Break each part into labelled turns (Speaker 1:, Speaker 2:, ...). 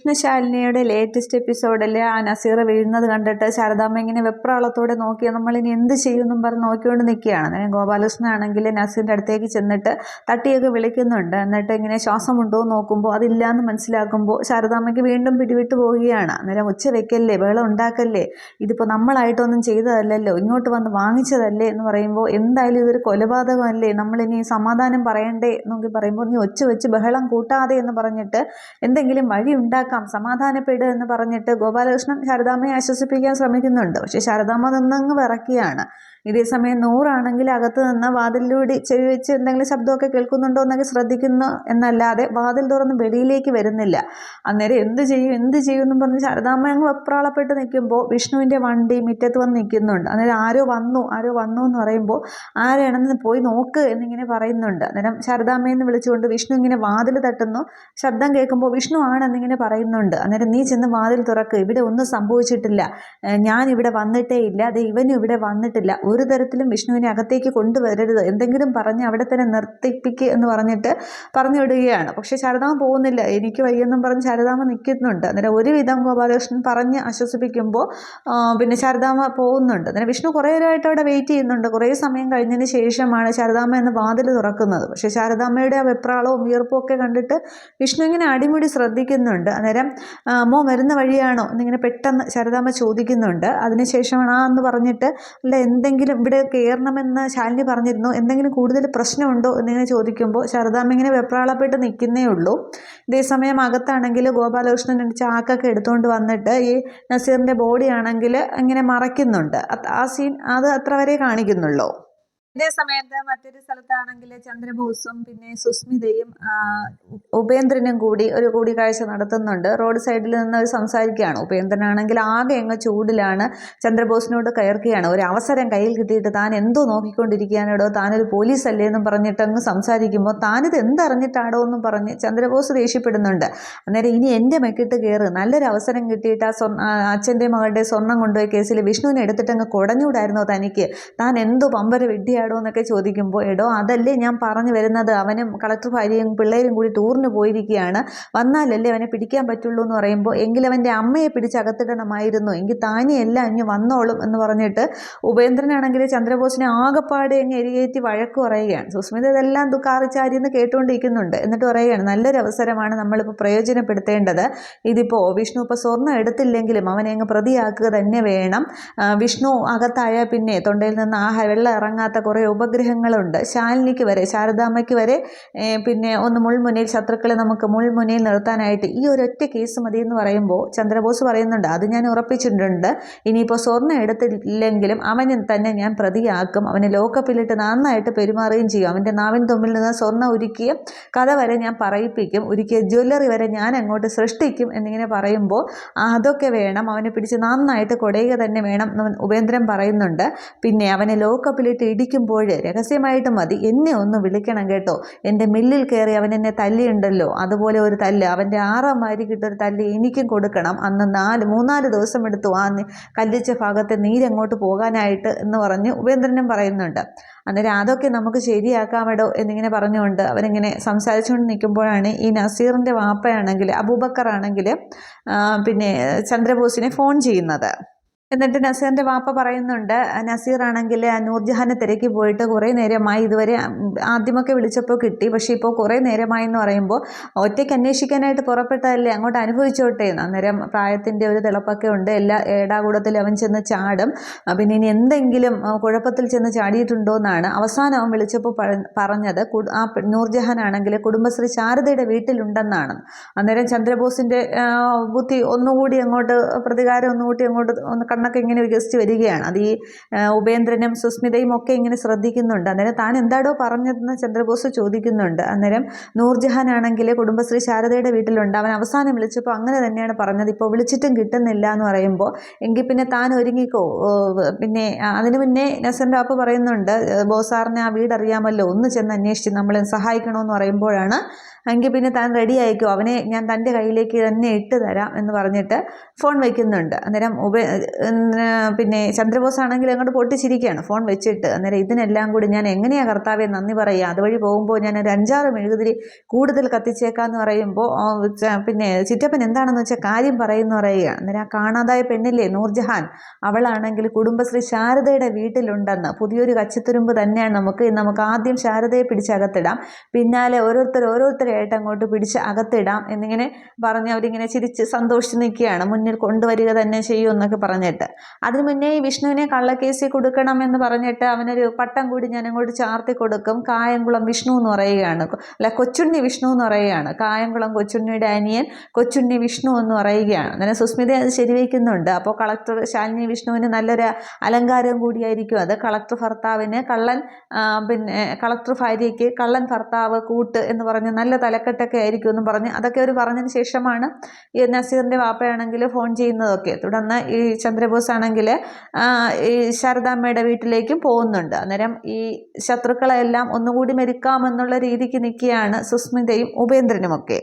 Speaker 1: വിഷ്ണുശാലിനിയുടെ latest എപ്പിസോഡിൽ ആ നസീർ വീഴുന്നത് കണ്ടിട്ട് ശാരദാമ്മ ഇങ്ങനെ വെപ്രാളത്തോടെ നോക്കി നമ്മളിനി എന്ത് ചെയ്യുമെന്നും പറഞ്ഞ് നോക്കിക്കൊണ്ട് നിൽക്കുകയാണ്. ഗോപാലകൃഷ്ണൻ ആണെങ്കിൽ നസീറിന്റെ അടുത്തേക്ക് ചെന്നിട്ട് തട്ടിയൊക്കെ വിളിക്കുന്നുണ്ട്. എന്നിട്ട് ഇങ്ങനെ ശ്വാസം ഉണ്ടോ എന്ന് നോക്കുമ്പോൾ അതില്ലാന്ന് മനസ്സിലാക്കുമ്പോൾ ശാരദാമ്മയ്ക്ക് വീണ്ടും പിടിവിട്ട് പോവുകയാണ്. അന്നേരം ഉച്ച വെക്കല്ലേ? വെള്ളം ഉണ്ടാക്കല്ലേ? ഇതിപ്പോൾ നമ്മളായിട്ടൊന്നും ചെയ്തതല്ലല്ലോ? ഇങ്ങോട്ട് വന്ന് വാങ്ങിച്ചതല്ലേ എന്ന് പറയുമ്പോൾ എന്തായാലും ഇതൊരു കൊലപാതകമല്ലേ? നമ്മളിനി സമാധാനം പറയണ്ടേ എന്നൊക്കെ പറയുമ്പോൾ നീ ഒച്ച വെച്ച് ബഹളം കൂട്ടാതെ എന്ന് പറഞ്ഞിട്ട് എന്തെങ്കിലും വഴി ഉണ്ടാക്കാം സമാധാനപ്പെടുക എന്ന് പറഞ്ഞിട്ട് ഗോപാലകൃഷ്ണൻ ശാരദാമ്മയെ ആശ്വസിപ്പിക്കാൻ ശ്രമിക്കുന്നുണ്ട്. പക്ഷേ ശാരദാമ്മ നിന്നങ്ങ് വിറക്കുകയാണ് ഇതേസമയം നൂറാണെങ്കിൽ അകത്ത് നിന്ന് വാതിലിലൂടെ ചെവി വെച്ച് എന്തെങ്കിലും ശബ്ദമൊക്കെ കേൾക്കുന്നുണ്ടോ എന്നൊക്കെ ശ്രദ്ധിക്കുന്നു എന്നല്ലാതെ വാതിൽ തുറന്ന് വെളിയിലേക്ക് വരുന്നില്ല. അന്നേരം എന്ത് ചെയ്യും? എന്ത് ചെയ്യും എന്നും പറഞ്ഞ് ശാരദാമ്മ അങ്ങ് നിൽക്കുമ്പോൾ വിഷ്ണുവിന്റെ വണ്ടി മുറ്റത്ത് വന്ന് നിൽക്കുന്നുണ്ട്. അന്നേരം ആരോ വന്നു ആരോ വന്നു എന്ന് പറയുമ്പോൾ ആരാണെന്ന് പോയി നോക്ക് എന്നിങ്ങനെ പറയുന്നുണ്ട്. അന്നേരം ശാരദാമ്മയെന്ന് വിളിച്ചുകൊണ്ട് വിഷ്ണു ഇങ്ങനെ വാതിൽ തട്ടുന്നു. ശബ്ദം കേൾക്കുമ്പോൾ വിഷ്ണു ആണെന്നിങ്ങനെ പറയുന്നുണ്ട്. അന്നേരം നീ ചെന്ന് വാതിൽ തുറക്ക്. ഇവിടെ ഒന്നും സംഭവിച്ചിട്ടില്ല. ഞാൻ ഇവിടെ വന്നിട്ടേ ഇല്ല. അത് ഇവനും ഇവിടെ വന്നിട്ടില്ല. ഒരു തരത്തിലും വിഷ്ണുവിനെ അകത്തേക്ക് കൊണ്ടുവരരുത്. എന്തെങ്കിലും പറഞ്ഞ് അവിടെ തന്നെ നിർത്തിപ്പിക്ക് എന്ന് പറഞ്ഞിട്ട് പറഞ്ഞു വിടുകയാണ്. പക്ഷേ ശാരദാമ പോകുന്നില്ല. എനിക്ക് വയ്യെന്നും പറഞ്ഞ് ശാരദാമ നിൽക്കുന്നുണ്ട്. അന്നേരം ഒരുവിധം ഗോപാലകൃഷ്ണൻ പറഞ്ഞ് ആശ്വസിപ്പിക്കുമ്പോൾ പിന്നെ ശാരദാമ പോകുന്നുണ്ട്. അന്നേരം വിഷ്ണു കുറേ നേരമായിട്ട് അവിടെ വെയിറ്റ് ചെയ്യുന്നുണ്ട്. കുറേ സമയം കഴിഞ്ഞതിന് ശേഷമാണ് ശാരദാമ എന്ന് വാതിൽ തുറക്കുന്നത്. പക്ഷേ ശാരദാമ്മയുടെ ആ വെപ്രാളവും വിയർപ്പും ഒക്കെ കണ്ടിട്ട് വിഷ്ണു ഇങ്ങനെ അടിമുടി ശ്രദ്ധിക്കുന്നുണ്ട്. അന്നേരം അമ്മോ വരുന്ന വഴിയാണോ? എന്നിങ്ങനെ പെട്ടെന്ന് ശാരദാമ്മ ചോദിക്കുന്നുണ്ട്. അതിനുശേഷമാണ് ആ എന്ന് പറഞ്ഞിട്ട് അല്ല എന്തെങ്കിലും ഇവിടെ കയറണമെന്ന് ശാലിനി പറഞ്ഞിരുന്നു. എന്തെങ്കിലും കൂടുതൽ പ്രശ്നമുണ്ടോ എന്നിങ്ങനെ ചോദിക്കുമ്പോൾ ശാരദാമ്മ വെപ്രാളപ്പെട്ട് നിൽക്കുന്നേ ഉള്ളൂ. ഇതേസമയം അകത്താണെങ്കിൽ ഗോപാലകൃഷ്ണൻ ചാക്കൊക്കെ എടുത്തുകൊണ്ട് വന്നിട്ട് ഈ നസീറിന്റെ ബോഡി ആണെങ്കിൽ ഇങ്ങനെ മറയ്ക്കുന്നുണ്ട്. ആ സീൻ അത് അത്ര വരെ കാണിക്കുന്നുള്ളൂ. ഇതേ സമയത്ത് മറ്റൊരു സ്ഥലത്താണെങ്കിൽ ചന്ദ്രബോസും പിന്നെ സുസ്മിതയും ഉപേന്ദ്രനും കൂടി ഒരു കൂടിക്കാഴ്ച നടത്തുന്നുണ്ട്. റോഡ് സൈഡിൽ നിന്ന് അവർ സംസാരിക്കുകയാണ്. ഉപേന്ദ്രനാണെങ്കിൽ ആകെ അങ്ങ് ചൂടിലാണ്. ചന്ദ്രബോസിനോട് കയറുകയാണ്. ഒരു അവസരം കയ്യിൽ കിട്ടിയിട്ട് താൻ എന്തോ നോക്കിക്കൊണ്ടിരിക്കുകയാണോ താനൊരു പോലീസ് അല്ലേ എന്നും പറഞ്ഞിട്ട് അങ്ങ് സംസാരിക്കുമ്പോൾ താനിത് എന്തറിഞ്ഞിട്ടാടോ എന്നും പറഞ്ഞ് ചന്ദ്രബോസ് ദേഷ്യപ്പെടുന്നുണ്ട്. അന്നേരം ഇനി എന്റെ മെക്കിട്ട് കയറ് നല്ലൊരു അവസരം കിട്ടിയിട്ട് ആ സ്വർണ അച്ഛന്റെ മകളുടെ സ്വർണം കൊണ്ടുപോയ കേസിൽ വിഷ്ണുവിനെ എടുത്തിട്ട് അങ്ങ് കുടഞ്ഞൂടായിരുന്നോ തനിക്ക്? താൻ എന്തോ പമ്പര വിഡ്ഢിയാടോ എന്നൊക്കെ ചോദിക്കുമ്പോൾ എടോ അതല്ലേ ഞാൻ പറഞ്ഞു വരുന്നത്. അവനും കളക്ടർ ഭാര്യയും പിള്ളേരും കൂടി ടൂറിന് പോയിരിക്കുകയാണ്. വന്നാലല്ലേ അവനെ പിടിക്കാൻ പറ്റുള്ളൂ എന്ന് പറയുമ്പോൾ എങ്കിൽ അവന്റെ അമ്മയെ പിടിച്ച് അകത്തിടണമായിരുന്നു. എങ്കിൽ താനെയല്ല അഞ്ഞ് വന്നോളും എന്ന് പറഞ്ഞിട്ട് ഉപേന്ദ്രനാണെങ്കിൽ ചന്ദ്രബോസിനെ ആകെപ്പാടെ അങ്ങ് എരികേറ്റി വഴക്ക് പറയുകയാണ്. സുസ്മിത ഇതെല്ലാം ദുഃഖാറിച്ചാരി എന്ന് കേട്ടുകൊണ്ടിരിക്കുന്നുണ്ട് എന്നിട്ട് പറയുകയാണ് നല്ലൊരു അവസരമാണ് നമ്മളിപ്പോൾ പ്രയോജനപ്പെടുത്തേണ്ടത്. ഇതിപ്പോൾ വിഷ്ണു ഇപ്പോൾ സ്വർണം എടുത്തില്ലെങ്കിലും അവനെ അങ്ങ് പ്രതിയാക്കുക തന്നെ വേണം. വിഷ്ണു അകത്തായാൽ പിന്നെ തൊണ്ടയിൽ നിന്ന് ആ വെള്ളം ഇറങ്ങാത്ത കുറേ ഉപഗ്രഹങ്ങളുണ്ട്. ശാലിനിക്ക് വരെ ശാരദാമ്മയ്ക്ക് വരെ പിന്നെ ഒന്ന് മുൾമുനയിൽ ശത്രുക്കളെ നമുക്ക് മുൾമുനയിൽ നിർത്താനായിട്ട് ഈ ഒരൊറ്റ കേസ് മതി എന്ന് പറയുമ്പോൾ ചന്ദ്രബോസ് പറയുന്നുണ്ട് അത് ഞാൻ ഉറപ്പിച്ചിട്ടുണ്ട്. ഇനിയിപ്പോൾ സ്വർണം എടുത്തില്ലെങ്കിലും അവനെ തന്നെ ഞാൻ പ്രതിയാക്കും. അവനെ ലോക്കപ്പിലിട്ട് നന്നായിട്ട് പെരുമാറുകയും ചെയ്യും. അവന്റെ നാവിൻ തുമ്പിൽ നിന്ന് സ്വർണം ഉരുക്കിയ കഥ വരെ ഞാൻ പറയിപ്പിക്കും. ഉരുക്കിയ ജ്വല്ലറി വരെ ഞാൻ അങ്ങോട്ട് സൃഷ്ടിക്കും എന്നിങ്ങനെ പറയുമ്പോൾ അതൊക്കെ വേണം. അവനെ പിടിച്ച് നന്നായിട്ട് കൊടയുക തന്നെ വേണം എന്ന് ഉപേന്ദ്രൻ പറയുന്നുണ്ട്. പിന്നെ അവനെ ലോക്കപ്പിലിട്ട് ഇടിക്കുമ്പോൾ രഹസ്യമായിട്ട് മതി. എന്നെ ഒന്ന് വിളിക്കണം കേട്ടോ. എന്റെ മില്ലിൽ കയറി അവൻ എന്നെ തല്ലിയുണ്ടല്ലോ. അതുപോലെ ഒരു തല്ല്. അവന്റെ ആറാം മാരിക്കിട്ടൊരു തല്ല് എനിക്കും കൊടുക്കണം. അന്ന് നാല് മൂന്നാൽ ദിവസം എടുത്തു ആ കല്ലിച്ച ഭാഗത്തെ നീരങ്ങോട്ട് പോകാനായിട്ട് എന്ന് പറഞ്ഞ് ഉപേന്ദ്രനും പറയുന്നുണ്ട്. അന്നേരം അതൊക്കെ നമുക്ക് ശരിയാക്കാമെടോ എന്നിങ്ങനെ പറഞ്ഞുകൊണ്ട് അവരിങ്ങനെ സംസാരിച്ചുകൊണ്ട് നിൽക്കുമ്പോഴാണ് ഈ നസീറിന്റെ വാപ്പയാണെങ്കിൽ അബൂബക്കർ ആണെങ്കിൽ പിന്നെ ചന്ദ്രബോസിനെ ഫോൺ ചെയ്യുന്നത്. എന്നിട്ട് നസീറിന്റെ വാപ്പ പറയുന്നുണ്ട് നസീർ ആണെങ്കിൽ നൂർജഹാനെ തിരക്കി പോയിട്ട് കുറേ നേരമായി ഇതുവരെ ആദ്യമൊക്കെ വിളിച്ചപ്പോൾ കിട്ടി പക്ഷേ ഇപ്പോൾ കുറേ നേരമായി എന്ന് പറയുമ്പോൾ ഒറ്റയ്ക്ക് അന്വേഷിക്കാനായിട്ട് പുറപ്പെട്ടതല്ലേ അങ്ങോട്ട് അനുഭവിച്ചോട്ടെ. അന്നേരം പ്രായത്തിന്റെ ഒരു തിളപ്പൊക്കെ ഉണ്ട് എല്ലാ ഏടാകൂടത്തിൽ അവൻ ചെന്ന് ചാടും. പിന്നെ ഇനി എന്തെങ്കിലും കുഴപ്പത്തിൽ ചെന്ന് ചാടിയിട്ടുണ്ടോ എന്നാണ് അവസാനം അവൻ വിളിച്ചപ്പോൾ പറ- പറഞ്ഞത് ആ നൂർജഹാൻ ആണെങ്കിൽ കുടുംബശ്രീ ശാരദയുടെ വീട്ടിലുണ്ടെന്നാണ്. അന്നേരം ചന്ദ്രബോസിന്റെ ബുദ്ധി ഒന്നുകൂടി അങ്ങോട്ട് പ്രതികാരം ഒന്നുകൂടി അങ്ങോട്ട് ഒന്ന് കണ്ണൊക്കെ ഇങ്ങനെ വികസിച്ച് വരികയാണ്. അത് ഈ ഉപേന്ദ്രനും സുസ്മിതയും ഒക്കെ ഇങ്ങനെ ശ്രദ്ധിക്കുന്നുണ്ട്. അന്നേരം താൻ എന്താടോ പറഞ്ഞതെന്ന് ചന്ദ്രബോസ് ചോദിക്കുന്നുണ്ട്. അന്നേരം നൂർജഹാൻ ആണെങ്കിൽ കുടുംബശ്രീ ശാരദയുടെ വീട്ടിലുണ്ട്. അവൻ അവസാനം വിളിച്ചപ്പോൾ അങ്ങനെ തന്നെയാണ് പറഞ്ഞത്. ഇപ്പോൾ വിളിച്ചിട്ടും കിട്ടുന്നില്ല എന്ന് പറയുമ്പോൾ എങ്കിൽ പിന്നെ താൻ ഒരുങ്ങിക്കോ. പിന്നെ അതിന് മുന്നേ നസറിന്റെ അപ്പ പറയുന്നുണ്ട് ബോസാറിനെ ആ വീടറിയാമല്ലോ. ഒന്ന് ചെന്ന് അന്വേഷിച്ച് നമ്മളെ സഹായിക്കണമെന്ന് പറയുമ്പോഴാണ് എങ്കിൽ പിന്നെ താൻ റെഡി ആയിക്കോ? അവനെ ഞാൻ തന്റെ കയ്യിലേക്ക് തന്നെ ഇട്ട് തരാം എന്ന് പറഞ്ഞിട്ട് ഫോൺ വയ്ക്കുന്നുണ്ട് അന്നേരം ഉപ പിന്നെ ചന്ദ്രബോസ് ആണെങ്കിൽ അങ്ങോട്ട് പൊട്ടിച്ചിരിക്കുകയാണ്. ഫോൺ വെച്ചിട്ട്. അന്നേരം ഇതിനെല്ലാം കൂടി ഞാൻ എങ്ങനെയാണ് കർത്താവെ നന്ദി പറയുക? അതുവഴി പോകുമ്പോൾ ഞാൻ ഒരു അഞ്ചാറ് മെഴുകുതിരി കൂടുതൽ കത്തിച്ചേക്കാന്ന് പറയുമ്പോൾ പിന്നെ ചിറ്റപ്പൻ എന്താണെന്ന് വെച്ചാൽ കാര്യം പറയുന്നു പറയുക. അന്നേരം ആ കാണാതായ പെണ്ണില്ലേ നൂർജഹാൻ? അവളാണെങ്കിൽ കുടുംബശ്രീ ശാരദയുടെ വീട്ടിലുണ്ടെന്ന്. പുതിയൊരു കച്ചിത്തുരുമ്പ് തന്നെയാണ് നമുക്ക്. നമുക്ക് ആദ്യം ശാരദയെ പിടിച്ചകത്തിടാം പിന്നാലെ ഓരോരുത്തർ ഓരോരുത്തരായിട്ട് അങ്ങോട്ട് പിടിച്ച് അകത്തിടാം എന്നിങ്ങനെ പറഞ്ഞ് അവരിങ്ങനെ ചിരിച്ച് സന്തോഷിച്ച് നിൽക്കുകയാണ്. മുന്നിൽ കൊണ്ടുവരിക തന്നെ ചെയ്യൂ എന്നൊക്കെ പറഞ്ഞിട്ട്. അതിന് മുന്നേ ഈ വിഷ്ണുവിനെ കള്ളക്കേസിൽ കൊടുക്കണം എന്ന് പറഞ്ഞിട്ട് അവനൊരു പട്ടം കൂടി ഞാൻ അങ്ങോട്ട് ചാർത്തി കൊടുക്കും. കായംകുളം വിഷ്ണു എന്ന് പറയുകയാണ്. അല്ല കൊച്ചുണ്ണി വിഷ്ണു എന്ന് പറയുകയാണ്. കായംകുളം കൊച്ചുണ്ണിയുടെ അനിയൻ കൊച്ചുണ്ണി വിഷ്ണു എന്ന് പറയുകയാണ്. അങ്ങനെ സുസ്മിത അത് ശരിവയ്ക്കുന്നുണ്ട് അപ്പോൾ കളക്ടർ ശാലിനി വിഷ്ണുവിന് നല്ലൊരു അലങ്കാരം കൂടിയായിരിക്കും അത്. കളക്ടർ ഭർത്താവിന് കള്ളൻ പിന്നെ കളക്ടർ ഭാര്യയ്ക്ക് കള്ളൻ ഭർത്താവ് കൂട്ട് എന്ന് പറഞ്ഞ് നല്ല തലക്കെട്ടൊക്കെ ആയിരിക്കും എന്ന് പറഞ്ഞ് അതൊക്കെ അവർ പറഞ്ഞതിന് ശേഷമാണ് ഈ നസീറിന്റെ വാപ്പയാണെങ്കിൽ ഫോൺ ചെയ്യുന്നതൊക്കെ. തുടർന്ന് ഈ ചന്ദ്രബോസ് ആണെങ്കിൽ ഈ ശാരദാമ്മയുടെ വീട്ടിലേക്കും പോകുന്നുണ്ട്. അന്നേരം ഈ ശത്രുക്കളെല്ലാം ഒന്നുകൂടി മെരുക്കാമെന്നുള്ള രീതിക്ക് നിൽക്കുകയാണ് സുസ്മിതയും ഉപേന്ദ്രനുമൊക്കെ.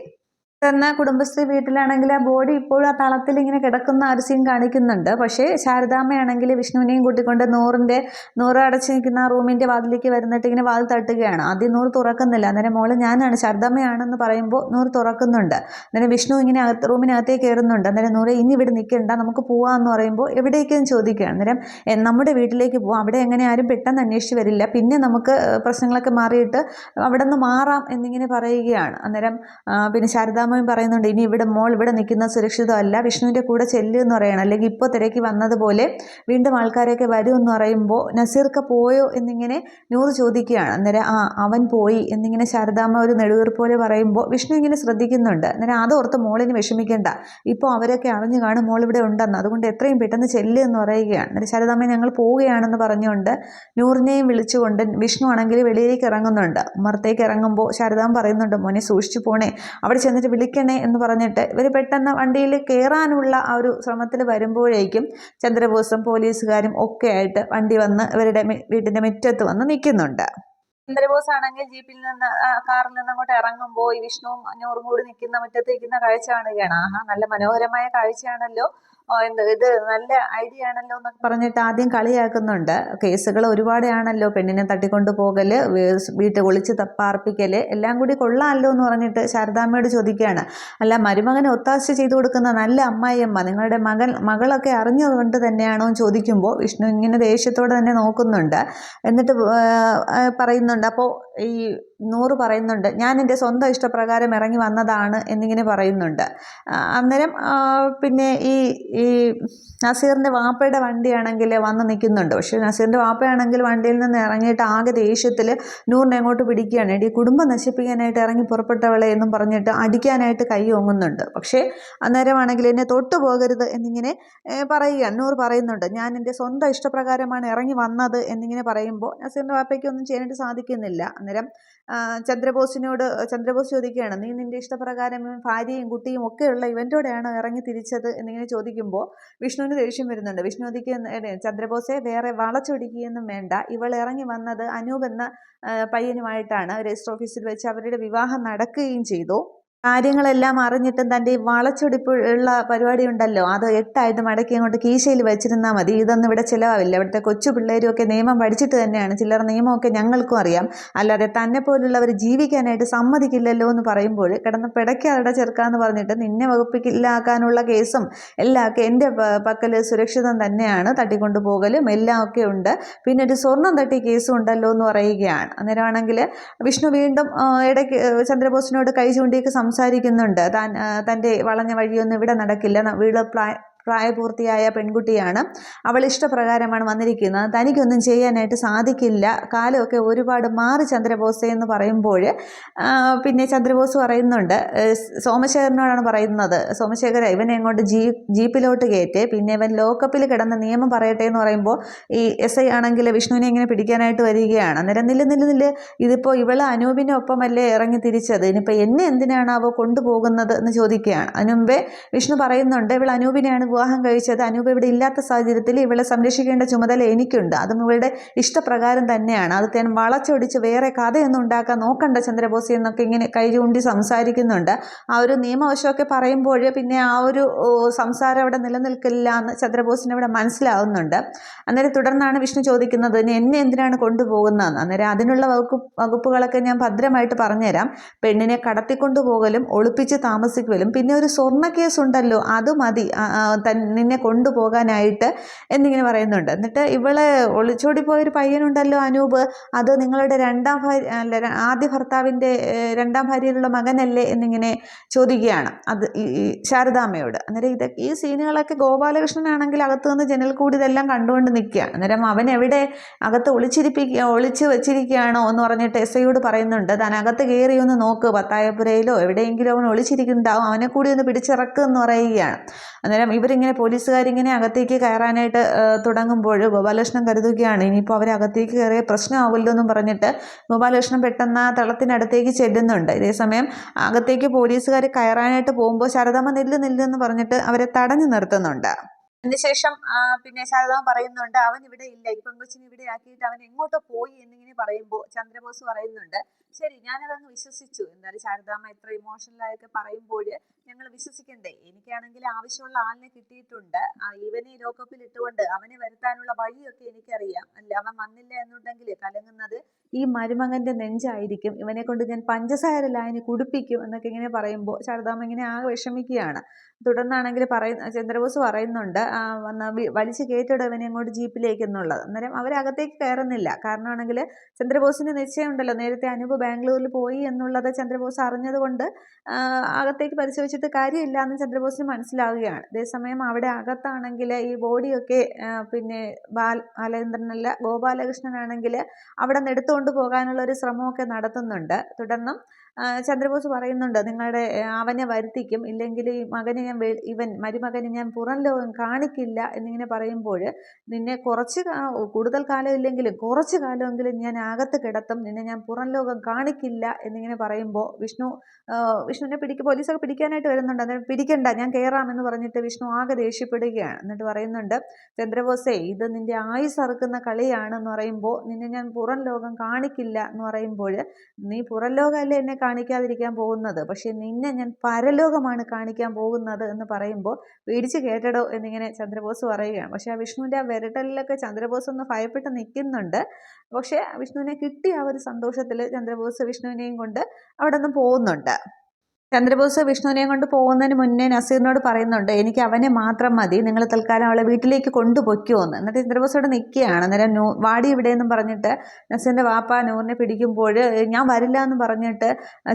Speaker 1: എന്ന കുടുംബശ്രീ വീട്ടിലാണെങ്കിൽ ആ ബോഡി ഇപ്പോഴും ആ തളത്തിൽ ഇങ്ങനെ കിടക്കുന്ന ആ കാണിക്കുന്നുണ്ട്. പക്ഷേ ശാരദാമ്മയാണെങ്കിൽ വിഷ്ണുവിനെയും കൂട്ടിക്കൊണ്ട് നൂറിന്റെ നൂറ് അടച്ചു നിൽക്കുന്ന ആ റൂമിന്റെ വാതിലേക്ക് വരുന്നിട്ട് ഇങ്ങനെ വാതിൽ തട്ടുകയാണ്. ആദ്യം നൂറ് തുറക്കുന്നില്ല. അന്നേരം മോൾ ഞാനാണ് ശാരദാമ്മയാണെന്ന് പറയുമ്പോൾ നൂറ് തുറക്കുന്നുണ്ട്. അന്നേരം വിഷ്ണു ഇങ്ങനെ അകത്ത് റൂമിനകത്തേക്ക് കയറുന്നുണ്ട്. അന്നേരം നൂറ് ഇനി ഇവിടെ നിൽക്കണ്ട. നമുക്ക് പോവാമെന്ന് പറയുമ്പോൾ എവിടേക്കും ചോദിക്കുകയാണ്. അന്നേരം നമ്മുടെ വീട്ടിലേക്ക് പോവാം. അവിടെ എങ്ങനെ ആരും പെട്ടെന്ന് അന്വേഷിച്ച് വരില്ല. പിന്നെ നമുക്ക് പ്രശ്നങ്ങളൊക്കെ മാറിയിട്ട് അവിടെ നിന്ന് മാറാം എന്നിങ്ങനെ പറയുകയാണ്. അന്നേരം പിന്നെ പിന്നെ ശാരദാമ്മയും പറയുന്നുണ്ട് ഇനി ഇവിടെ മോൾ ഇവിടെ നിൽക്കുന്ന സുരക്ഷിതമല്ല. വിഷ്ണുവിന്റെ കൂടെ ചെല്ലു എന്ന് പറയണം. അല്ലെങ്കിൽ ഇപ്പോൾ തിരക്കി വന്നതുപോലെ വീണ്ടും ആൾക്കാരൊക്കെ വരും എന്ന് പറയുമ്പോൾ നസീർക്ക പോയോ എന്നിങ്ങനെ നൂറ് ചോദിക്കുകയാണ്. അന്നേരം ആ അവൻ പോയി എന്നിങ്ങനെ ശാരദാമ്മ ഒരു നെടുവീർ പോലെ പറയുമ്പോൾ വിഷ്ണു ഇങ്ങനെ ശ്രദ്ധിക്കുന്നുണ്ട്. അന്നേരം ഓർത്ത് മോളിന് വിഷമിക്കേണ്ട. ഇപ്പോൾ അവരൊക്കെ അറിഞ്ഞു കാണും മോൾ ഇവിടെ ഉണ്ടെന്ന്. അതുകൊണ്ട് എത്രയും പെട്ടെന്ന് ചെല്ലു എന്ന് പറയുകയാണ്. അന്നേരം ശാരദാമ്മ ഞങ്ങൾ പോവുകയാണെന്ന് പറഞ്ഞുകൊണ്ട് നൂറിനെയും വിളിച്ചുകൊണ്ട് വിഷ്ണു ആണെങ്കിൽ വെളിയിലേക്ക് ഇറങ്ങുന്നുണ്ട്. ഉമ്മറത്തേക്ക് ഇറങ്ങുമ്പോൾ ശാരദാമ്മ പറയുന്നുണ്ട് മോനെ സൂക്ഷിച്ചു പോണേ. അവിടെ ചെന്നിട്ട് വിളിക്കണേ എന്ന് പറഞ്ഞിട്ട് ഇവർ പെട്ടെന്ന് വണ്ടിയിൽ കയറാനുള്ള ആ ഒരു ശ്രമത്തിൽ വരുമ്പോഴേക്കും ചന്ദ്രബോസും പോലീസുകാരും ഒക്കെ ആയിട്ട് വണ്ടി വന്ന് ഇവരുടെ വീട്ടിന്റെ മുറ്റത്ത് വന്ന് നിൽക്കുന്നുണ്ട്. ചന്ദ്രബോസ് ആണെങ്കിൽ ജീപ്പിൽ നിന്ന് കാറിൽ നിന്ന് അങ്ങോട്ട് ഇറങ്ങുമ്പോൾ ഈ വിഷ്ണുവും അഞ്ഞൂറും കൂടി നിൽക്കുന്ന മുറ്റത്ത് നിൽക്കുന്ന കാഴ്ച കാണുകയാണ്. ആഹാ നല്ല മനോഹരമായ കാഴ്ചയാണല്ലോ. ഇത് നല്ല ഐഡിയ ആണല്ലോ എന്നൊക്കെ പറഞ്ഞിട്ട് ആദ്യം കളിയാക്കുന്നുണ്ട്. കേസുകൾ ഒരുപാടാണല്ലോ പെണ്ണിനെ തട്ടിക്കൊണ്ടു പോകൽ വേ- വീട്ടിൽ ഒളിച്ച് തപ്പാർപ്പിക്കൽ എല്ലാം കൂടി കൊള്ളാമല്ലോ എന്ന് പറഞ്ഞിട്ട് ശാരദാമ്മയോട് ചോദിക്കുകയാണ്. അല്ല മരുമകനെ ഒത്താശ ചെയ്തു കൊടുക്കുന്ന നല്ല അമ്മായിയമ്മ നിങ്ങളുടെ മകൻ മകളൊക്കെ അറിഞ്ഞുകൊണ്ട് തന്നെയാണോ എന്ന് ചോദിക്കുമ്പോൾ വിഷ്ണു ഇങ്ങനെ ദേഷ്യത്തോടെ തന്നെ നോക്കുന്നുണ്ട്. എന്നിട്ട് പറയുന്നുണ്ട്. അപ്പോൾ ഈ നൂറ് പറയുന്നുണ്ട് ഞാൻ എന്റെ സ്വന്തം ഇഷ്ടപ്രകാരം ഇറങ്ങി വന്നതാണ് എന്നിങ്ങനെ പറയുന്നുണ്ട്. അന്നേരം പിന്നെ ഈ ഈ നസീറിന്റെ വാപ്പയുടെ വണ്ടിയാണെങ്കിൽ വന്ന് നിൽക്കുന്നുണ്ട് പക്ഷേ നസീറിന്റെ വാപ്പയാണെങ്കിൽ വണ്ടിയിൽ നിന്ന് ഇറങ്ങിയിട്ട് ആകെ ദേഷ്യത്തിൽ നൂറിനെ അങ്ങോട്ട് പിടിക്കുകയാണ്. ഈ കുടുംബം നശിപ്പിക്കാനായിട്ട് ഇറങ്ങി പുറപ്പെട്ടവളെ എന്നും പറഞ്ഞിട്ട് അടിക്കാനായിട്ട് കൈ ഓങ്ങുന്നുണ്ട്. പക്ഷേ അന്നേരമാണെങ്കിൽ എന്നെ തൊട്ടു പോകരുത് എന്നിങ്ങനെ പറയുകയാണ്. നൂറ് പറയുന്നുണ്ട്. ഞാൻ എന്റെ സ്വന്തം ഇഷ്ടപ്രകാരമാണ് ഇറങ്ങി വന്നത് എന്നിങ്ങനെ പറയുമ്പോൾ നസീറിന്റെ വാപ്പയ്ക്ക് ഒന്നും ചെയ്യാനായിട്ട് സാധിക്കുന്നില്ല. അന്നേരം ചന്ദ്രബോസിനോട് ചന്ദ്രബോസ് ചോദിക്കുകയാണ് നീ നിന്റെ ഇഷ്ടപ്രകാരം ഭാര്യയും കുട്ടിയും ഒക്കെയുള്ള ഇവന്റോടെയാണ് ഇറങ്ങി തിരിച്ചത്? എന്നിങ്ങനെ ചോദിക്കുമ്പോൾ വിഷ്ണുവിന് ദേഷ്യം വരുന്നുണ്ട്. വിഷ്ണു അതിക്ക് ചന്ദ്രബോസെ വേറെ വളച്ചൊടിക്കുകയൊന്നും വേണ്ട. ഇവൾ ഇറങ്ങി വന്നത് അനൂപ് എന്ന പയ്യനുമായിട്ടാണ്. രജിസ്റ്റർ ഓഫീസിൽ വെച്ച് അവരുടെ വിവാഹം നടക്കുകയും ചെയ്തു. കാര്യങ്ങളെല്ലാം അറിഞ്ഞിട്ടും തന്റെ ഈ വളച്ചൊടിപ്പ് ഉള്ള പരിപാടി ഉണ്ടല്ലോ അത് എട്ടായിട്ട് മടക്കി അങ്ങോട്ട് കീശയിൽ വെച്ചിരുന്നാൽ മതി. ഇതൊന്നും ഇവിടെ ചിലവാവില്ല. ഇവിടുത്തെ കൊച്ചു പിള്ളേരും ഒക്കെ നിയമം പഠിച്ചിട്ട് തന്നെയാണ്. ചിലർ നിയമമൊക്കെ ഞങ്ങൾക്കും അറിയാം. അല്ലാതെ തന്നെ പോലുള്ളവർ ജീവിക്കാനായിട്ട് സമ്മതിക്കില്ലല്ലോ എന്ന് പറയുമ്പോൾ കിടന്ന് പിടയ്ക്കാതെ ചെറുക്കാന്ന് പറഞ്ഞിട്ട് നിന്നെ വകുപ്പിക്കില്ലാക്കാനുള്ള കേസും എല്ലാം എന്റെ പക്കൽ സുരക്ഷിതം തന്നെയാണ്. തട്ടിക്കൊണ്ടു പോകലും എല്ലാം ഒക്കെ ഉണ്ട്. പിന്നെ ഒരു സ്വർണം തട്ടി കേസും ഉണ്ടല്ലോ എന്ന് പറയുകയാണ്. അന്നേരമാണെങ്കിൽ വിഷ്ണു വീണ്ടും ഇടയ്ക്ക് ചന്ദ്രബോസിനോട് കൈ ചൂണ്ടിയൊക്കെ സംസാരിക്കുന്നുണ്ട്. താൻ തന്റെ വളഞ്ഞ വഴിയൊന്നും ഇവിടെ നടക്കില്ല. വീട് പ്രായപൂർത്തിയായ പെൺകുട്ടിയാണ്. അവൾ ഇഷ്ടപ്രകാരമാണ് വന്നിരിക്കുന്നത്. തനിക്കൊന്നും ചെയ്യാനായിട്ട് സാധിക്കില്ല. കാലമൊക്കെ ഒരുപാട് മാറി ചന്ദ്രബോസ് എന്ന് പറയുമ്പോൾ പിന്നെ ചന്ദ്രബോസ് പറയുന്നുണ്ട് സോമശേഖരനോടാണ് പറയുന്നത്. സോമശേഖര ഇവനെ എങ്ങോട്ട് ജീ ജീപ്പിലോട്ട് കയറ്റി. പിന്നെ ഇവൻ ലോക്കപ്പിൽ കിടന്ന നിയമം പറയട്ടെ എന്ന് പറയുമ്പോൾ ഈ എസ് ഐ ആണെങ്കിൽ വിഷ്ണുവിനെ ഇങ്ങനെ പിടിക്കാനായിട്ട് വരികയാണ്. അന്നേരം നില നില നില ഇതിപ്പോൾ ഇവൾ അനൂപിന്റെ ഒപ്പമല്ലേ ഇറങ്ങി തിരിച്ചത്? ഇനിയിപ്പോൾ എന്നെ എന്തിനാണ് അവ കൊണ്ടുപോകുന്നത് എന്ന് ചോദിക്കുകയാണ്. അതിനുമുമ്പേ വിഷ്ണു പറയുന്നുണ്ട് ഇവൾ അനൂപിനെയാണ് വിവാഹം കഴിച്ചത് അനൂപ് ഇവിടെ ഇല്ലാത്ത സാഹചര്യത്തിൽ ഇവളെ സംരക്ഷിക്കേണ്ട ചുമതല എനിക്കുണ്ട്. അതും ഇവളുടെ ഇഷ്ടപ്രകാരം തന്നെയാണ്. അത് ഞാൻ വളച്ചൊടിച്ച് വേറെ കഥയൊന്നും ഉണ്ടാക്കാൻ നോക്കണ്ട ചന്ദ്രബോസി എന്നൊക്കെ ഇങ്ങനെ കൈ ചൂണ്ടി സംസാരിക്കുന്നുണ്ട്. ആ ഒരു നിയമവശമൊക്കെ പറയുമ്പോൾ പിന്നെ ആ ഒരു സംസാരം അവിടെ നിലനിൽക്കില്ല എന്ന് ചന്ദ്രബോസിന് ഇവിടെ മനസ്സിലാവുന്നുണ്ട്. അന്നേരം തുടർന്നാണ് വിഷ്ണു ചോദിക്കുന്നത് "ഇനി എന്നെ എന്തിനാണ് കൊണ്ടുപോകുന്നതെന്ന്? അന്നേരം അതിനുള്ള വകുപ്പ് വകുപ്പുകളൊക്കെ ഞാൻ ഭദ്രമായിട്ട് പറഞ്ഞുതരാം. പെണ്ണിനെ കടത്തിക്കൊണ്ടുപോകലും ഒളിപ്പിച്ച് താമസിക്കലും പിന്നെ ഒരു സ്വർണ കേസ് ഉണ്ടല്ലോ അത് മതി. തൻ- നിന്നെ കൊണ്ടുപോകാനായിട്ട് എന്നിങ്ങനെ പറയുന്നുണ്ട്. എന്നിട്ട് ഇവളെ ഒളിച്ചോടി പോയൊരു പയ്യനുണ്ടല്ലോ അനൂപ്. അത് നിങ്ങളുടെ രണ്ടാം ഭാര്യ അല്ല ആദ്യ ഭർത്താവിന്റെ രണ്ടാം ഭാര്യയിലുള്ള മകനല്ലേ എന്നിങ്ങനെ ചോദിക്കുകയാണ്. അത് ഈ ശാരദാമ്മയോട്. അന്നേരം ഇതൊക്കെ ഈ സീനുകളൊക്കെ ഗോപാലകൃഷ്ണനാണെങ്കിൽ അകത്തു നിന്ന് ജനൽ കൂടി ഇതെല്ലാം കണ്ടുകൊണ്ട് നിൽക്കുകയാണ് അന്നേരം അവൻ എവിടെ അകത്ത് ഒളിച്ചിരിപ്പിക്കുക ഒളിച്ച് വെച്ചിരിക്കുകയാണോ എന്ന് പറഞ്ഞിട്ട് എസ് ഐയോട് പറയുന്നുണ്ട്. താൻ അകത്ത് കയറി ഒന്ന് നോക്ക്. പത്തായപ്പുരയിലോ എവിടെയെങ്കിലും അവൻ ഒളിച്ചിരിക്കുന്നുണ്ടാവും. അവനെ കൂടി ഒന്ന് പിടിച്ചിറക്കുക എന്ന് പറയുകയാണ്. അന്നേരം ഇവരിങ്ങനെ പോലീസുകാരിങ്ങനെ അകത്തേക്ക് കയറാനായിട്ട് തുടങ്ങുമ്പോൾ ഗോപാലകൃഷ്ണൻ കരുതുകയാണ് ഇനിയിപ്പോൾ അവർ അകത്തേക്ക് കയറിയ പ്രശ്നമാവുമല്ലോ എന്നും പറഞ്ഞിട്ട് ഗോപാലകൃഷ്ണൻ പെട്ടെന്ന് ആ തളത്തിനടുത്തേക്ക് ചെല്ലുന്നുണ്ട്. ഇതേസമയം അകത്തേക്ക് പോലീസുകാർ കയറാനായിട്ട് പോകുമ്പോൾ ശാരദാമ്മ നില്ല് നെല്ലെന്ന് എന്ന് പറഞ്ഞിട്ട് അവരെ തടഞ്ഞു നിർത്തുന്നുണ്ട്. അതിനുശേഷം പിന്നെ ശാരദാമ്മ പറയുന്നുണ്ട് അവൻ ഇവിടെ ഇല്ല ഇപ്പം കൊച്ചിനെ ഇവിടെ ആക്കിയിട്ട് അവൻ എങ്ങോട്ടോ പോയി എന്നിങ്ങനെ പറയുമ്പോൾ ചന്ദ്രബോസ് പറയുന്നുണ്ട് ശരി ഞാനതങ്ങ് വിശ്വസിച്ചു. എന്നാലും ശാരദാമ്മ ഇത്ര ഇമോഷണലായൊക്കെ പറയുമ്പോൾ ഞങ്ങൾ വിശ്വസിക്കണ്ടേ? എനിക്കാണെങ്കിൽ ആവശ്യമുള്ള ആളിനെ കിട്ടിയിട്ടുണ്ട്. ഇവനെ ലോക്കപ്പിൽ ഇട്ടുകൊണ്ട് അവനെ വരുത്താനുള്ള വഴിയൊക്കെ എനിക്കറിയാം. അല്ല അവൻ വന്നില്ല എന്നുണ്ടെങ്കിൽ കലങ്ങുന്നത് ഈ മരുമകന്റെ നെഞ്ചായിരിക്കും. ഇവനെ കൊണ്ട് ഞാൻ പഞ്ചസാര ലായനി കുടിപ്പിക്കും എന്നൊക്കെ ഇങ്ങനെ പറയുമ്പോൾ ശാരദാമ്മ ഇങ്ങനെ ആകെ വിഷമിക്കുകയാണ്. തുടർന്നാണെങ്കിൽ പറയുന്ന ചന്ദ്രബോസ് പറയുന്നുണ്ട് വന്ന വലിച്ച് കയറ്റിടും ഇവനെ അങ്ങോട്ട് ജീപ്പിലേക്ക് എന്നുള്ളത്. അന്നേരം അവരകത്തേക്ക് കയറുന്നില്ല. കാരണമാണെങ്കിൽ ചന്ദ്രബോസിന് നിശ്ചയമുണ്ടല്ലോ. നേരത്തെ അനൂപ് ബാംഗ്ലൂരിൽ പോയി എന്നുള്ളത് ചന്ദ്രബോസ് അറിഞ്ഞതുകൊണ്ട് അകത്തേക്ക് പരിശോധിച്ചിട്ട് കാര്യമില്ല എന്ന് ചന്ദ്രബോസിന് മനസ്സിലാവുകയാണ്. അതേസമയം അവിടെ അകത്താണെങ്കിൽ ഈ ബോഡിയൊക്കെ പിന്നെ ബാൽ ബാലേന്ദ്രനല്ല ഗോപാലകൃഷ്ണനാണെങ്കിൽ അവിടെ നിന്ന് എടുത്തുകൊണ്ട് പോകാനുള്ള ഒരു ശ്രമമൊക്കെ നടത്തുന്നുണ്ട്. തുടർന്നും ചന്ദ്രബോസ് പറയുന്നുണ്ട് നിങ്ങളുടെ അവനെ വരുത്തിക്കും. ഇല്ലെങ്കിൽ ഈ മകനെ ഞാൻ ഇവൻ മരുമകനെ ഞാൻ പുറം ലോകം കാണിക്കില്ല എന്നിങ്ങനെ പറയുമ്പോൾ നിന്നെ കുറച്ച് കൂടുതൽ കാലം ഇല്ലെങ്കിലും കുറച്ച് കാലമെങ്കിലും ഞാൻ അകത്ത് കിടത്തും. നിന്നെ ഞാൻ പുറം ലോകം കാണിക്കില്ല എന്നിങ്ങനെ പറയുമ്പോൾ വിഷ്ണു വിഷ്ണുവിനെ പിടിക്ക് പോലീസൊക്കെ പിടിക്കാനായിട്ട് വരുന്നുണ്ട്. അന്നേരം പിടിക്കണ്ട ഞാൻ കയറാമെന്ന് പറഞ്ഞിട്ട് വിഷ്ണു ആകെ ദേഷ്യപ്പെടുകയാണ്. എന്നിട്ട് പറയുന്നുണ്ട് ചന്ദ്രബോസേ ഇത് നിന്റെ ആയുസ് അറുക്കുന്ന കളിയാണെന്ന് പറയുമ്പോൾ നിന്നെ ഞാൻ പുറം ലോകം കാണിക്കില്ല എന്ന് പറയുമ്പോൾ നീ പുറം ലോകമല്ലേ എന്നെ കാണിക്കാതിരിക്കാൻ പോകുന്നത്. പക്ഷേ നിന്നെ ഞാൻ പരലോകമാണ് കാണിക്കാൻ പോകുന്നത് എന്ന് പറയുമ്പോൾ പേടിച്ച് കേട്ടടോ എന്നിങ്ങനെ ചന്ദ്രബോസ് പറയുകയാണ്. പക്ഷേ ആ വിഷ്ണുവിന്റെ ആ വിരട്ടലിലൊക്കെ ചന്ദ്രബോസ് ഒന്ന് ഭയപ്പെട്ട് നിൽക്കുന്നുണ്ട്. പക്ഷേ വിഷ്ണുവിനെ കിട്ടിയ ആ ഒരു സന്തോഷത്തിൽ ചന്ദ്രബോസ് വിഷ്ണുവിനെയും കൊണ്ട് അവിടെ നിന്ന് പോകുന്നുണ്ട്. ചന്ദ്രബോസ് വിഷ്ണുവിനെയും കൊണ്ട് പോകുന്നതിന് മുന്നേ നസീറിനോട് പറയുന്നുണ്ട് എനിക്ക് അവനെ മാത്രം മതി നിങ്ങൾ തൽക്കാലം അവളെ വീട്ടിലേക്ക് കൊണ്ടുപൊയ്ക്കോ എന്ന്. എന്നിട്ട് ചന്ദ്രബോസ് അവിടെ നിൽക്കുകയാണ്. അന്നേരം നൂ വാടി ഇവിടെയെന്നും പറഞ്ഞിട്ട് നസീറിന്റെ വാപ്പ നൂറിനെ പിടിക്കുമ്പോൾ ഞാൻ വരില്ല എന്ന് പറഞ്ഞിട്ട്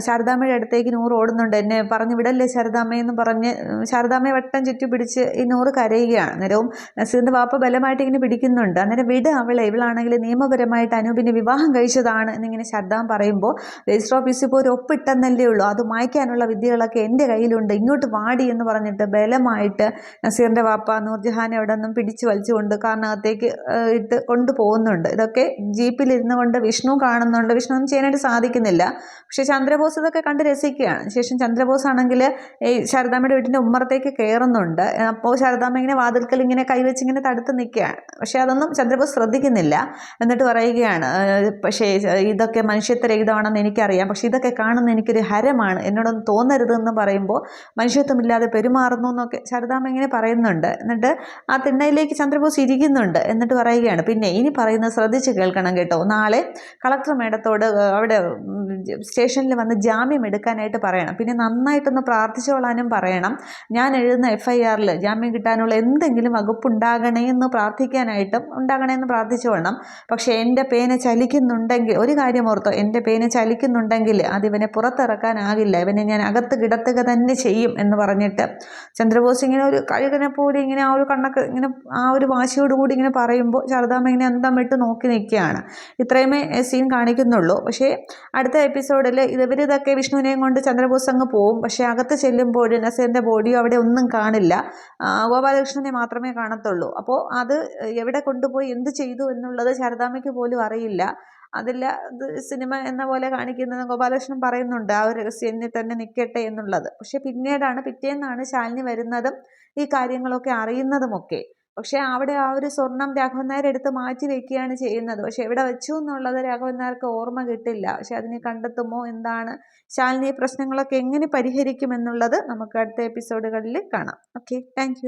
Speaker 1: ശാരദാമ്മയുടെ അടുത്തേക്ക് നൂറ് ഓടുന്നുണ്ട് എന്നെ പറഞ്ഞു വിടല്ലേ ശാരദാമ്മയെന്ന് പറഞ്ഞ് ശാരദാമ്മയെ വട്ടം ചുറ്റി പിടിച്ച് ഈ നൂറ് കരയുകയാണ്. അന്നേരവും നസീറിന്റെ വാപ്പ ബലമായിട്ട് ഇങ്ങനെ പിടിക്കുന്നുണ്ട്. അന്നേരം വിട് അവളെ ഇവളാണെങ്കിൽ നിയമപരമായിട്ട് അനൂപിനെ വിവാഹം കഴിച്ചതാണ് എന്നിങ്ങനെ ശാരദാമ്മ പറയുമ്പോൾ രജിസ്റ്റർ ഓഫീസിൽ പോയി ഒരു ഒപ്പിട്ടെന്നല്ലേ ഉള്ളൂ അത് മായ്ക്കാനുള്ള വിദ്യകളൊക്കെ എന്റെ കയ്യിലുണ്ട്. ഇങ്ങോട്ട് വാടി എന്ന് പറഞ്ഞിട്ട് ബലമായിട്ട് നസീറിന്റെ വാപ്പ നൂർജഹാനെ അവിടെ നിന്നും പിടിച്ചു വലിച്ചുകൊണ്ട് കാറിനകത്തേക്ക് ഏഹ്, ഇട്ട് കൊണ്ടുപോകുന്നുണ്ട്. ഇതൊക്കെ ജീപ്പിലിരുന്നു കൊണ്ട് വിഷ്ണു കാണുന്നുണ്ട്. വിഷ്ണു ഒന്നും ചെയ്യാനായിട്ട് സാധിക്കുന്നില്ല. പക്ഷേ ചന്ദ്രബോസ് ഇതൊക്കെ കണ്ട് രസിക്കുകയാണ്. ശേഷം ചന്ദ്രബോസ് ആണെങ്കിൽ ഈ ശാരദാമ്മയുടെ വീട്ടിന്റെ ഉമ്മറത്തേക്ക് കയറുന്നുണ്ട്. അപ്പോൾ ശാരദാമ്മ ഇങ്ങനെ വാതിൽക്കൽ ഇങ്ങനെ കൈവച്ച് ഇങ്ങനെ തടുത്ത് നിൽക്കുകയാണ്. പക്ഷേ അതൊന്നും ചന്ദ്രബോസ് ശ്രദ്ധിക്കുന്നില്ല. എന്നിട്ട് പറയുകയാണ് പക്ഷേ ഇതൊക്കെ മനുഷ്യത്വരഹിതമാണെന്ന് എനിക്കറിയാം. പക്ഷേ ഇതൊക്കെ കാണുന്ന എനിക്കൊരു ഹരമാണ്. എന്നോടൊന്ന് തോന്നരുതെന്ന് പറയുമ്പോൾ മനുഷ്യത്വമില്ലാതെ പെരുമാറുന്നു എന്നൊക്കെ ശാരദാമ്മ ഇങ്ങനെ പറയുന്നുണ്ട്. എന്നിട്ട് ആ തിണ്ണയിലേക്ക് ചന്ദ്രബോസ് ഇരിക്കുന്നുണ്ട് എന്നിട്ട് പറയുകയാണ്. പിന്നെ ഇനി പറയുന്നത് ശ്രദ്ധിച്ച് കേൾക്കണം കേട്ടോ. നാളെ കളക്ടർ മേഡത്തോട് അവിടെ സ്റ്റേഷനിൽ വന്ന് ജാമ്യം എടുക്കാനായിട്ട് പറയണം. പിന്നെ നന്നായിട്ടൊന്ന് പ്രാർത്ഥിച്ചോളാനും പറയണം. ഞാൻ എഴുതുന്ന എഫ് ഐ ആറിൽ ജാമ്യം കിട്ടാനുള്ള എന്തെങ്കിലും വകുപ്പ് ഉണ്ടാകണേ എന്ന് പ്രാർത്ഥിക്കാനായിട്ടും ഉണ്ടാകണേ എന്ന് പ്രാർത്ഥിച്ചോളണം. പക്ഷേ എന്റെ പേന ചലിക്കുന്നുണ്ടെങ്കിൽ ഒരു കാര്യം ഓർത്തോ എന്റെ പേന ചലിക്കുന്നുണ്ടെങ്കിൽ അതിവനെ പുറത്തിറക്കാനാകില്ല. ഇവനെ ഞാൻ അകത്ത് കിടത്തുക തന്നെ ചെയ്യും എന്ന് പറഞ്ഞിട്ട് ചന്ദ്രബോസ് ഇങ്ങനെ ഒരു കഴുകനെ പോലെ ഇങ്ങനെ ആ ഒരു കണ്ണൊക്കെ ഇങ്ങനെ ആ ഒരു വാശിയോടുകൂടി ഇങ്ങനെ പറയുമ്പോൾ ശാരദാമ്മ ഇങ്ങനെ എന്താ വിട്ട് നോക്കി നിൽക്കുകയാണ്. ഇത്രയുമേ സീൻ കാണിക്കുന്നുള്ളൂ. പക്ഷേ അടുത്ത എപ്പിസോഡിൽ ഇവരിതൊക്കെ വിഷ്ണുവിനെയും കൊണ്ട് ചന്ദ്രബോസ് അങ്ങ് പോവും. പക്ഷേ അകത്ത് ചെല്ലുമ്പോൾ നസീറിന്റെ ബോഡിയോ അവിടെ ഒന്നും കാണില്ല. ഗോപാലകൃഷ്ണനെ മാത്രമേ കാണത്തുള്ളൂ. അപ്പോൾ അത് എവിടെ കൊണ്ടുപോയി എന്ത് ചെയ്തു എന്നുള്ളത് ശാരദാമ്മയ്ക്ക് പോലും അറിയില്ല. അതിൽ അത് സിനിമ എന്ന പോലെ കാണിക്കുന്നത് ഗോപാലകൃഷ്ണൻ പറയുന്നുണ്ട് ആ ഒരു രഹസ്യത്തിൽ തന്നെ നിൽക്കട്ടെ എന്നുള്ളത്. പക്ഷെ പിന്നീടാണ് പിറ്റേന്നാണ് ശാലിനി വരുന്നതും ഈ കാര്യങ്ങളൊക്കെ അറിയുന്നതുമൊക്കെ. പക്ഷേ അവിടെ ആ ഒരു സ്വർണം രാഘവൻ നായർ എടുത്ത് മാറ്റി വെക്കുകയാണ് ചെയ്യുന്നത്. പക്ഷെ എവിടെ വെച്ചു എന്നുള്ളത് രാഘവൻ നായർക്ക് ഓർമ്മ കിട്ടില്ല. പക്ഷെ അതിനെ കണ്ടെത്തുമോ എന്താണ് ശാലിനി പ്രശ്നങ്ങളൊക്കെ എങ്ങനെ പരിഹരിക്കും എന്നുള്ളത് നമുക്ക് അടുത്ത എപ്പിസോഡുകളിൽ കാണാം. Okay thank